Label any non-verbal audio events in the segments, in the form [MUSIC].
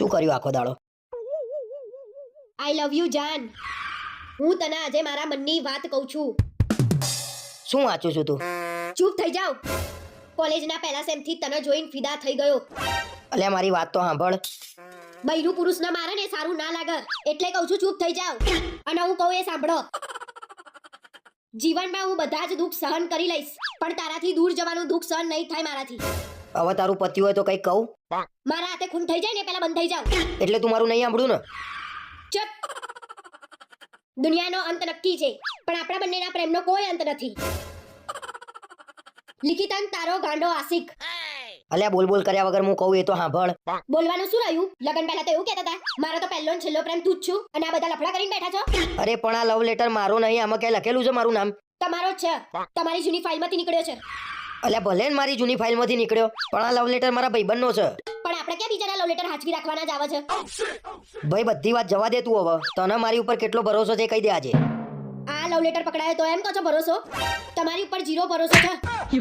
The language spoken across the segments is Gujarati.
શું કર્યું આખો દાડો? આઈ લવ યુ જાન. હું તને આજે મારા મનની વાત કહું છું. શું વાંચું છું તું? ચૂપ થઈ જાવ. કોલેજના પહેલા સેમથી તને જોઈને ફિદા થઈ ગયો. અલ્યા મારી વાત તો સાંભળ. બૈરું પુરુષને મારે ને સારું ના લાગે. એટલે કહું છું ચૂપ થઈ જાવ. અને હું કહું એ સાંભળો. જીવનમાં હું બધા જ દુઃખ સહન કરી લઈશ. પણ તારાથી દૂર જવાનું દુઃખ સહન નહીં થાય મારાથી. હવે તારું પતિ હોય તો કઈ કહું? મારા હાથે ખૂન થઈ જાય ને પેલા બંધ થઈ જાવ એટલે તું મારું નહીં સાંભળ્યું ને? ચપ. દુનિયાનો અંત નક્કી છે પણ આપણા બંનેના પ્રેમનો કોઈ અંત નથી. લિખિતન તારો ગાંડો આશિક. અલ્યા બોલ બોલ કર્યા વગર હું કહું એ તો સાંભળ. બોલવાનું શું રહ્યું? લગન પહેલા તો એવું કહેતા હતા મારો તો પહેલો છેલ્લો પ્રેમ તું જ છું અને આ બધા લફડા કરીને બેઠા છો. અરે પણ આ લવ લેટર મારો નહીં આમાં ક્યાં લખેલું છે મારું નામ? તમારો જ છે. તમારી જૂની ફાઇલમાંથી નીકળ્યો છે. અલ્યા ભલે ને મારી જૂની ફાઇલમાંથી નીકળ્યો પણ આ લવ લેટર મારા ભાઈબંધનો છે. પણ આપણે ક્યાં બીજાના લવ લેટર હાચવી રાખવાના જ આવે છે? ભાઈ બધી વાત જવા દે તું હવે. તને મારી ઉપર કેટલો ભરોસો છે કહી દે આજે. આ લવ લેટર પકડાયો તો એમ કહો છો ભરોસો? તમારી ઉપર જીરો ભરોસો છે. [LAUGHS]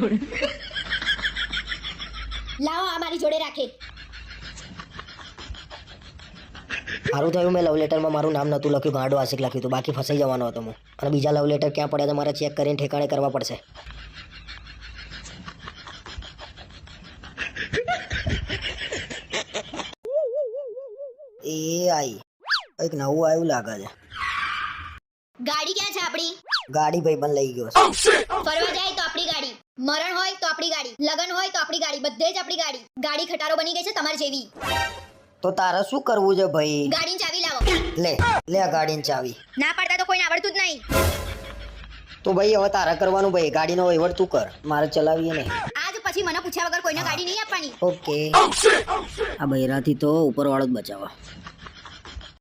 લાવો આ મારી જોડે રાખે. સારું થયું મેં લવ લેટરમાં મારું નામ નહોતું લખ્યું ગાંડો આશિક લખ્યું હતું. બાકી ફસાઈ જવાનો હતો હું. અને બીજા લવ લેટર ક્યાં પડ્યા મારે ચેક કરીને ઠેકાણે કરવા પડશે. એ આઈ. કંઈક નવું આવ્યું લાગે છે. ગાડી ક્યાં છે આપણી? ગાડી ભાઈ પણ લઈ ગયો છે. ફરવા જાય તો આપણી ગાડી. મરણ હોય તો આપણી ગાડી. લગન હોય તો આપણી ગાડી. બધે જ આપણી ગાડી. ગાડી ખટારો બની ગઈ છે તમારી જેવી. તો તારે શું કરવું છે ભાઈ? ગાડીની ચાવી લાવો. લે લે આ ગાડીની ચાવી. ના પાડતા તો કોઈને આવડતું જ નહીં. તો ભાઈ હવે તારે કરવાનું ભાઈ ગાડીનો વહીવટ તું કર. મારે ચલાવીએ નહીં. આજ પછી મને પૂછ્યા વગર કોઈને ગાડી નહીં આપવાની. ઓકે આ બૈરાથી તો ઉપરવાળો જ બચાવવા